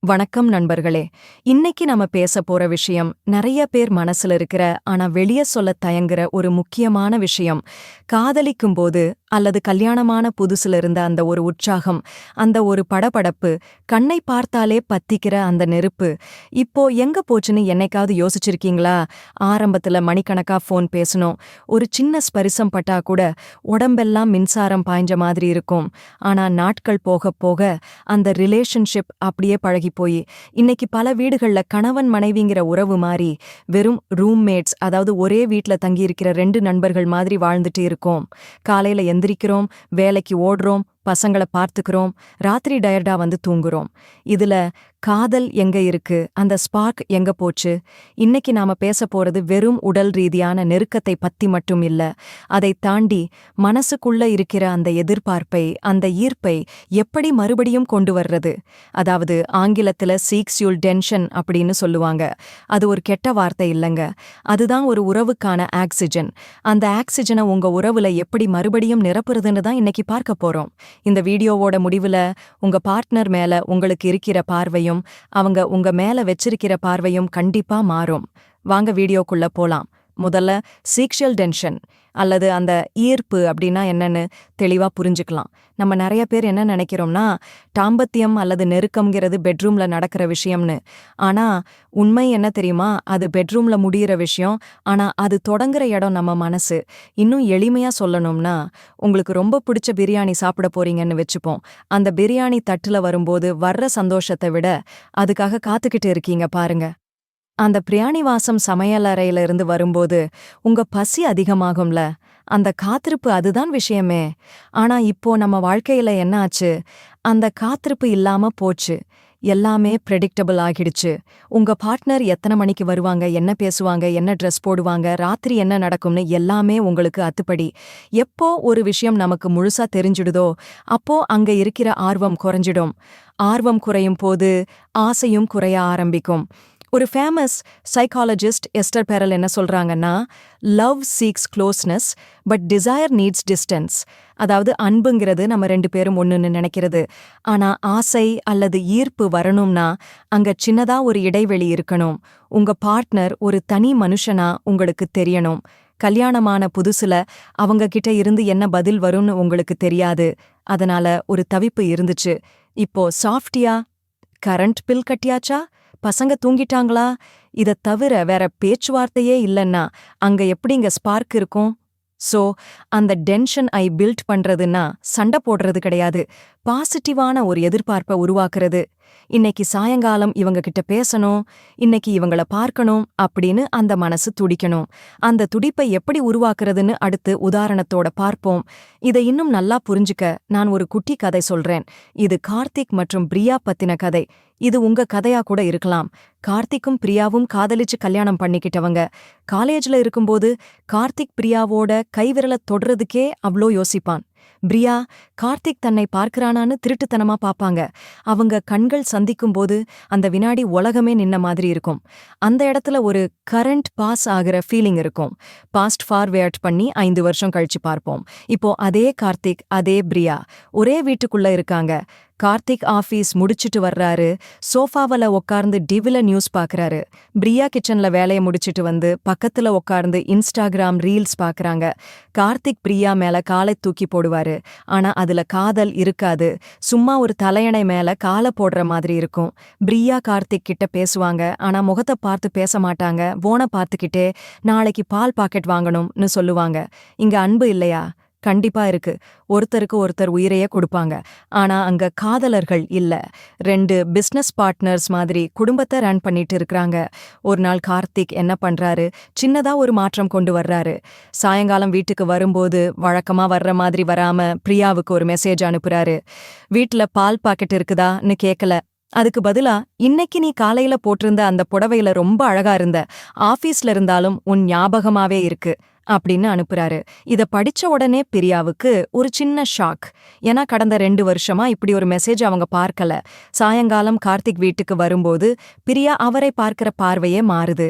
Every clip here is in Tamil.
வணக்கம் நண்பர்களே. இன்னைக்கு நம்ம பேச போற விஷயம் நிறைய பேர் மனசுல இருக்கிற ஆனா வெளிய சொல்ல தயங்குற ஒரு முக்கியமான விஷயம். காதலிக்கும் போது அல்லது கல்யாணமான புதுசுல இருந்த அந்த ஒரு உற்சாகம் அந்த ஒரு படபடப்பு கண்ணை பார்த்தாலே பத்திக்கிற அந்த நெருப்பு இப்போ எங்க போச்சுன்னு என்னைக்காவது யோசிச்சிருக்கீங்களா? ஆரம்பத்துல மணிக்கணக்கா ஃபோன் பேசணும் ஒரு சின்ன ஸ்பரிசம் பட்டா கூட உடம்பெல்லாம் மின்சாரம் பாய்ஞ்ச மாதிரி இருக்கும். ஆனா நாட்கள் போக போக அந்த ரிலேஷன்ஷிப் அப்படியே பழகி போய் இன்னைக்கு பல வீடுகள்ல கணவன் மனைவிங்கிற உறவு மாறி வெறும் ரூம்மேட்ஸ் அதாவது ஒரே வீட்ல தங்கியிருக்கிற ரெண்டு நண்பர்கள் மாதிரி வாழ்ந்துட்டு இருக்கோம். காலையில எந்திரிக்கிறோம் வேலைக்கு ஓடுறோம் பசங்கள பார்த்துக்கிறோம். ராத்திரி டயர்டா வந்து தூங்குறோம். இதுல காதல் எங்க இருக்கு? அந்த ஸ்பார்க் எங்க போச்சு? இன்னைக்கு நாம பேச போறது வெறும் உடல் ரீதியான நெருக்கத்தை பத்தி மட்டும் இல்ல. அதை தாண்டி மனசுக்குள்ள இருக்கிற அந்த எதிர்பார்ப்பை அந்த ஈர்ப்பை எப்படி மறுபடியும் கொண்டு வர்றது? அதாவது ஆங்கிலத்துல சீக்ஸ் யூல் டென்ஷன் அப்படின்னு சொல்லுவாங்க. அது ஒரு கெட்ட வார்த்தை இல்லைங்க. அதுதான் ஒரு உறவுக்கான ஆக்சிஜன். அந்த ஆக்சிஜனை உங்க உறவுல எப்படி மறுபடியும் நிரப்புறதுன்னு தான் இன்னைக்கு பார்க்க போறோம். இந்த வீடியோவோட முடிவுல உங்க பார்ட்னர் மேல உங்களுக்கு இருக்கிற பார்வையும் அவங்க உங்க மேல வச்சிருக்கிற பார்வையும் கண்டிப்பா மாறும். வாங்க வீடியோக்குள்ள போலாம். முதல்ல சீக்ஷுவல் டென்ஷன் அல்லது அந்த ஈர்ப்பு அப்படின்னா என்னன்னு தெளிவா புரிஞ்சுக்கலாம். நம்ம நிறைய பேர் என்ன நினைக்கிறோம்னா தாம்பத்தியம் அல்லது நெருக்கம்ங்கிறது பெட்ரூம்ல நடக்கிற விஷயம்னு. ஆனா உண்மை என்ன தெரியுமா? அது பெட்ரூம்ல முடிகிற விஷயம். ஆனா அது தொடங்குற இடம் நம்ம மனசு. இன்னும் எளிமையா சொல்லணும்னா உங்களுக்கு ரொம்ப பிடிச்ச பிரியாணி சாப்பிட போறீங்கன்னு வச்சுப்போம். அந்த பிரியாணி தட்டுல வரும்போது வர்ற சந்தோஷத்தை விட அதுக்காக காத்துக்கிட்டு இருக்கீங்க பாருங்க. அந்த பிரியாணிவாசம் சமையலறையில இருந்து வரும்போது உங்க பசி அதிகமாகும்ல. அந்த காத்திருப்பு அதுதான் விஷயமே. ஆனா இப்போ நம்ம வாழ்க்கையில என்ன ஆச்சு? அந்த காத்திருப்பு இல்லாம போச்சு. எல்லாமே ப்ரெடிக்டபிள் ஆகிடுச்சு. உங்க பார்ட்னர் எத்தனை மணிக்கு வருவாங்க? என்ன பேசுவாங்க? என்ன ட்ரெஸ் போடுவாங்க? ராத்திரி என்ன நடக்கும்னு எல்லாமே உங்களுக்கு அத்துப்படி. எப்போ ஒரு விஷயம் நமக்கு முழுசா தெரிஞ்சிடுதோ அப்போ அங்க இருக்கிற ஆர்வம் குறைஞ்சிடும். ஆர்வம் குறையும் போது ஆசையும் குறைய ஆரம்பிக்கும். ஒரு ஃபேமஸ் சைக்காலஜிஸ்ட் எஸ்டர் பெரல் என்ன சொல்றாங்கன்னா love seeks closeness but desire needs distance அதாவது அன்புங்கிறது நம்ம ரெண்டு பேரும் ஒன்றுன்னு நினைக்கிறது. ஆனா ஆசை அல்லது ஈர்ப்பு வரணும்னா அங்க சின்னதா ஒரு இடைவெளி இருக்கணும். உங்க பார்ட்னர் ஒரு தனி மனுஷனா உங்களுக்கு தெரியணும். கல்யாணமான புதுசுல அவங்க கிட்ட இருந்து என்ன பதில் வரும்னு உங்களுக்கு தெரியாது. அதனால ஒரு தவிப்பு இருந்துச்சு. இப்போ சாஃப்டியா கரண்ட் பில் கட்டியாச்சா? பசங்க தூங்கிட்டாங்களா? இத தவிர வேற பேச்சுவார்த்தையே இல்லைன்னா அங்க எப்படிங்க ஸ்பார்க் இருக்கும்? சோ அந்த டென்ஷன் ஐ பில்ட் பண்றதுன்னா சண்டை போடுறது கிடையாது. பாசிட்டிவான ஒரு எதிர்பார்ப்பை உருவாக்குறது. இன்னைக்கு சாயங்காலம் இவங்க கிட்ட பேசணும் இன்னைக்கு இவங்கள பார்க்கணும் அப்படின்னு அந்த மனசு துடிக்கணும். அந்த துடிப்பை எப்படி உருவாக்குறதுன்னு அடுத்து உதாரணத்தோட பார்ப்போம். இதை இன்னும் நல்லா புரிஞ்சுக்க நான் ஒரு குட்டி கதை சொல்றேன். இது கார்த்திக் மற்றும் பிரியா பத்தின கதை. இது உங்க கதையா கூட இருக்கலாம். கார்த்திக்கும் பிரியாவும் காதலிச்சு கல்யாணம் பண்ணிக்கிட்டவங்க. காலேஜ்ல இருக்கும்போது கார்த்திக் பிரியாவோட கைவிரல தொடுறதுக்கே அவ்ளோ யோசிப்பான். பிரியா கார்த்திக் தன்னை பார்க்கிறானான்னு திருட்டுத்தனமா பாப்பாங்க. அவங்க கண்கள் சந்திக்கும்போது அந்த வினாடி உலகமே நின்ன மாதிரி இருக்கும். அந்த இடத்துல ஒரு கரண்ட் பாஸ் ஆகிற ஃபீலிங் இருக்கும். பாஸ்ட் ஃபார்வேர்ட் பண்ணி ஐந்து வருஷம் கழிச்சு பார்ப்போம். இப்போ அதே கார்த்திக் அதே பிரியா ஒரே வீட்டுக்குள்ள இருக்காங்க. கார்த்திக் ஆபீஸ் முடிச்சிட்டு வர்றாரு. சோஃபாவில் உட்கார்ந்து டிவில நியூஸ் பாக்குறாரு. பிரியா கிச்சன்ல வேலைய முடிச்சிட்டு வந்து பக்கத்துல உட்கார்ந்து இன்ஸ்டாகிராம் ரீல்ஸ் பாக்குறாங்க. கார்த்திக் பிரியா மேல காலை தூக்கி போடுவாரு. ஆனா அதுல காதல் இருக்காது. சும்மா ஒரு தலையணை மேல காலை போடுற மாதிரி இருக்கும். பிரியா கார்த்திக் கிட்ட பேசுவாங்க. ஆனா முகத்தை பார்த்து பேச மாட்டாங்க. போனை பார்த்துக்கிட்டே நாளைக்கு பால் பாக்கெட் வாங்கணும்னு சொல்லுவாங்க. இங்க அன்பு இல்லையா? கண்டிப்பா இருக்கு. ஒருத்தருக்கு ஒருத்தர் உயிரையே கொடுப்பாங்க. ஆனா அங்க காதலர்கள் இல்ல. ரெண்டு பிசினஸ் பார்ட்னர்ஸ் மாதிரி குடும்பத்தை ரன் பண்ணிட்டு இருக்கறாங்க. ஒரு நாள் கார்த்திக் என்ன பண்றாரு? சின்னதா ஒரு மாற்றம் கொண்டு வர்றாரு. சாயங்காலம் வீட்டுக்கு வரும்போது வழக்கமா வர்ற மாதிரி வராம பிரியாவுக்கு ஒரு மெசேஜ் அனுப்புறாரு. வீட்ல பால் பாக்கெட் இருக்குதான்னு கேட்கல அதுக்கு பதிலா இன்னைக்கு நீ காலையில போட்டிருந்த அந்த புடவையில ரொம்ப அழகா இருந்த. ஆபீஸ்ல இருந்தாலும் உன் ஞாபகமாவே இருக்கு. அப்படின்னு அனுப்புறாரு. இத படிச்ச உடனே பிரியாவுக்கு ஒரு சின்ன ஷாக் ஏன்னா கடந்த ரெண்டு வருஷமா இப்படி ஒரு மெசேஜ் அவங்க பார்க்கல. சாயங்காலம் கார்த்திக் வீட்டுக்கு வரும்போது பிரியா அவரை பார்க்கிற பார்வையே மாறுது.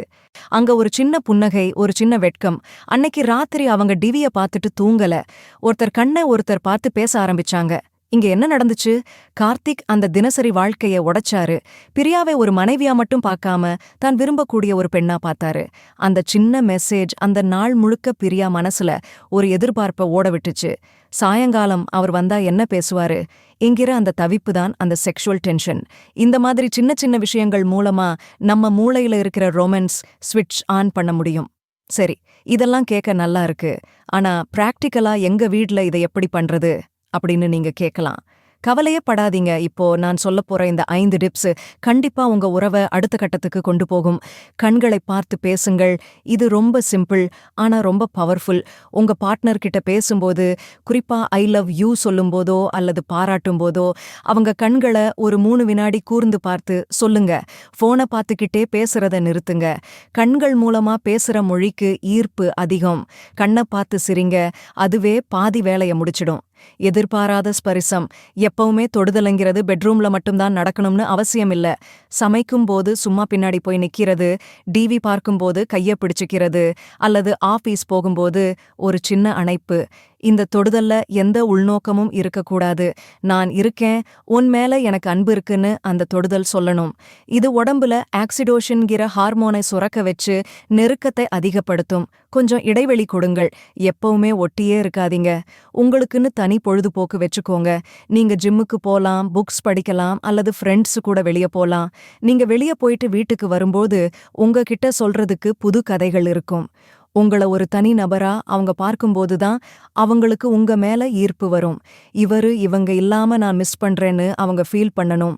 அங்க ஒரு சின்ன புன்னகை ஒரு சின்ன வெட்கம். அன்னைக்கு ராத்திரி அவங்க டிவிய பார்த்துட்டு தூங்கல. ஒருத்தர் கண்ணை ஒருத்தர் பார்த்து பேச ஆரம்பிச்சாங்க. இங்க என்ன நடந்துச்சு? கார்த்திக் அந்த தினசரி வாழ்க்கைய உடைச்சாரு. பிரியாவை ஒரு மனைவியா மட்டும் பார்க்காம தான் விரும்பக்கூடிய ஒரு பெண்ணா பார்த்தாரு. அந்த சின்ன மெசேஜ் அந்த நாள் முழுக்க பிரியா மனசுல ஒரு எதிர்பார்ப்ப ஓட விட்டுச்சு. சாயங்காலம் அவர் வந்தா என்ன பேசுவாரு? என்கிற அந்த தவிப்பு தான் அந்த செக்ஷுவல் டென்ஷன் இந்த மாதிரி சின்ன சின்ன விஷயங்கள் மூலமா நம்ம மூளையில இருக்கிற ரொமான்ஸ் ஸ்விட்ச் ஆன் பண்ண முடியும். சரி இதெல்லாம் கேட்க நல்லா இருக்கு. ஆனா பிராக்டிக்கலா எங்க வீட்ல இதை எப்படி பண்றது? அப்படின்னு நீங்க கேட்கலாம் கவலையே படாதீங்க. இப்போ நான் சொல்லப் போற இந்த ஐந்து டிப்ஸ் கண்டிப்பா உங்க உறவை அடுத்த கட்டத்துக்கு கொண்டு போகும். கண்களை பார்த்து பேசுங்கள். இது ரொம்ப சிம்பிள் ஆனா ரொம்ப பவர்ஃபுல். உங்க பார்ட்னர் கிட்ட பேசும்போது குறிப்பா ஐ லவ் யூ சொல்லும்போதோ அல்லது பாராட்டும் போதோ அவங்க கண்களை ஒரு மூணு வினாடி கூர்ந்து பார்த்து சொல்லுங்க. போனை பார்த்துக்கிட்டே பேசுறத நிறுத்துங்க. கண்கள் மூலமா பேசுற மொழிக்கு ஈர்ப்பு அதிகம். கண்ணை பார்த்து சிரிங்க. அதுவே பாதி வேலைய முடிச்சிடும். எதிர்பாராத ஸ்பரிசம். எப்பவுமே தொடுதலைங்கிறது பெட்ரூம்ல மட்டும்தான் நடக்கணும்னு அவசியம் இல்ல சமைக்கும் போது சும்மா பின்னாடி போய் நிக்கிறது டிவி பார்க்கும்போது கைய பிடிச்சுக்கிறது அல்லது ஆபீஸ் போகும்போது ஒரு சின்ன அணைப்பு. இந்த தொடுதல்ல எந்த உள்நோக்கமும் இருக்கக்கூடாது. நான் இருக்கேன் உன் மேல எனக்கு அன்பு இருக்குன்னு அந்த தொடுதல் சொல்லணும். இது உடம்புல ஆக்சிடோஷன்கிற ஹார்மோனை சுரக்க வச்சு நெருக்கத்தை அதிகப்படுத்தும். கொஞ்சம் இடைவெளி கொடுங்கள். எப்பவுமே ஒட்டியே இருக்காதீங்க. உங்களுக்குன்னு தனி பொழுதுபோக்கு வச்சுக்கோங்க. நீங்க ஜிம்முக்கு போலாம் புக்ஸ் படிக்கலாம் அல்லது ஃப்ரெண்ட்ஸ் கூட வெளியே போலாம். நீங்க வெளியே போயிட்டு வீட்டுக்கு வரும்போது உங்ககிட்ட சொல்றதுக்கு புது கதைகள் இருக்கும். உங்கள ஒரு தனி நபரா அவங்க பார்க்கும்போது தான் அவங்களுக்கு உங்க மேல ஈர்ப்பு வரும். இவரு இவங்க இல்லாம நான் மிஸ் பண்றேன்னு அவங்க ஃபீல் பண்ணணும்.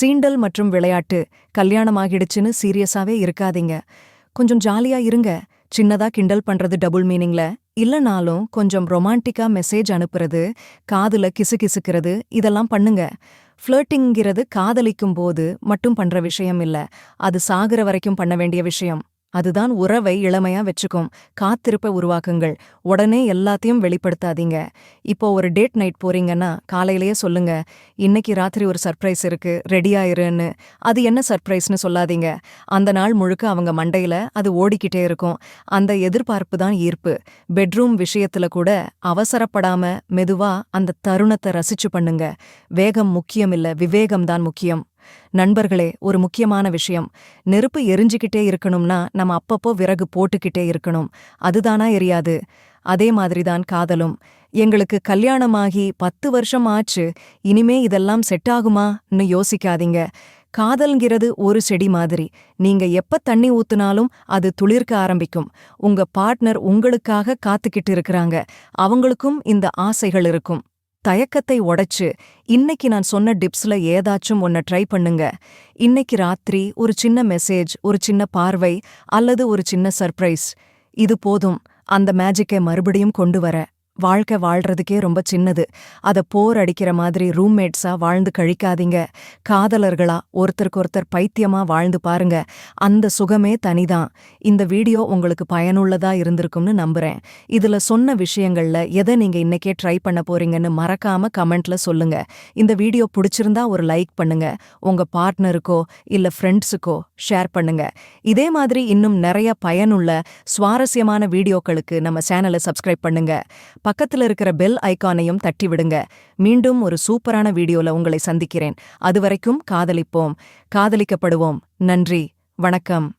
சீண்டல் மற்றும் விளையாட்டு கல்யாணம் ஆகிடுச்சுன்னு சீரியஸாவே இருக்காதீங்க. கொஞ்சம் ஜாலியா இருங்க. சின்னதா கிண்டல் பண்றது டபுள் மீனிங்ல இல்லனாலும் கொஞ்சம் ரொமான்டிக்கா மெசேஜ் அனுப்புறது காதுல கிசுகிசுக்கிறது இதெல்லாம் பண்ணுங்க. ஃப்ளர்ட்டிங்கிறது காதலிக்கும் போது மட்டும் பண்ற விஷயம் இல்ல. அது சாகுற வரைக்கும் பண்ண வேண்டிய விஷயம். அதுதான் உறவை இளமையா வச்சுக்கும். காத்திருப்ப உருவாக்குங்கள். உடனே எல்லாத்தையும் வெளிப்படுத்தாதீங்க. இப்போ ஒரு டேட் நைட் போறீங்கன்னா காலையிலேயே சொல்லுங்க. இன்னைக்கு ராத்திரி ஒரு சர்ப்ரைஸ் இருக்கு. ரெடியாயிருன்னு அது என்ன சர்ப்ரைஸ்னு சொல்லாதீங்க. அந்த நாள் முழுக்க அவங்க மண்டையில அது ஓடிக்கிட்டே இருக்கும். அந்த எதிர்பார்ப்பு தான் ஈர்ப்பு. பெட்ரூம் விஷயத்துல கூட அவசரப்படாம மெதுவா அந்த தருணத்தை ரசிச்சு பண்ணுங்க. வேகம் முக்கியம் இல்ல விவேகம் தான் முக்கியம். நண்பர்களே ஒரு முக்கியமான விஷயம். நெருப்பு எரிஞ்சுக்கிட்டே இருக்கணும்னா நம்ம அப்பப்போ விறகு போட்டுக்கிட்டே இருக்கணும். அதுதானா எரியாது? அதே மாதிரிதான் காதலும். எங்களுக்கு கல்யாணமாகி பத்து வருஷம் ஆச்சு. இனிமே இதெல்லாம் செட் ஆகுமான்னு யோசிக்காதீங்க. காதல்ங்கிறது ஒரு செடி மாதிரி. நீங்க எப்ப தண்ணி ஊத்துனாலும் அது துளிர்க்க ஆரம்பிக்கும். உங்க பார்ட்னர் உங்களுக்காக காத்துக்கிட்டு இருக்கிறாங்க. அவங்களுக்கும் இந்த ஆசைகள் இருக்கும். தயக்கத்தை உடைச்சு இன்னைக்கு நான் சொன்ன டிப்ஸ்ல ஏதாச்சும் ஒன்ன ட்ரை பண்ணுங்க. இன்னைக்கு ராத்திரி ஒரு சின்ன மெசேஜ் ஒரு சின்ன பார்வை அல்லது ஒரு சின்ன சர்ப்ரைஸ். இது போதும். அந்த மேஜிக்கை மறுபடியும் கொண்டு வர. வாழ்க்கை வாழ்றதுக்கே ரொம்ப சின்னது. அத போர் அடிக்கிற மாதிரி ரூம்மேட்ஸா வாழ்ந்து கழிக்காதீங்க. காதலர்களா ஒருத்தருக்கு ஒருத்தர் பைத்தியமா வாழ்ந்து பாருங்க. அந்த சுகமே தனிதான். இந்த வீடியோ உங்களுக்கு பயனுள்ளதா இருந்திருக்கும்னு நம்புறேன். இதுல சொன்ன விஷயங்கள்ல எதை நீங்க இன்னைக்கே ட்ரை பண்ண போறீங்கன்னு மறக்காம கமெண்ட்ல சொல்லுங்க. இந்த வீடியோ பிடிச்சிருந்தா ஒரு லைக் பண்ணுங்க. உங்க பார்ட்னருக்கோ இல்ல ஃப்ரெண்ட்ஸுக்கோ ஷேர் பண்ணுங்க. இதே மாதிரி இன்னும் நிறைய பயனுள்ள சுவாரஸ்யமான வீடியோக்களுக்கு நம்ம சேனலை சப்ஸ்கிரைப் பண்ணுங்க. பக்கத்துல இருக்கிற பெல் ஐகானையும் தட்டி விடுங்க மீண்டும் ஒரு சூப்பரான வீடியோல உங்களை சந்திக்கிறேன். அதுவரைக்கும் காதலிப்போம். காதலிக்கப்படுவோம். நன்றி. வணக்கம்.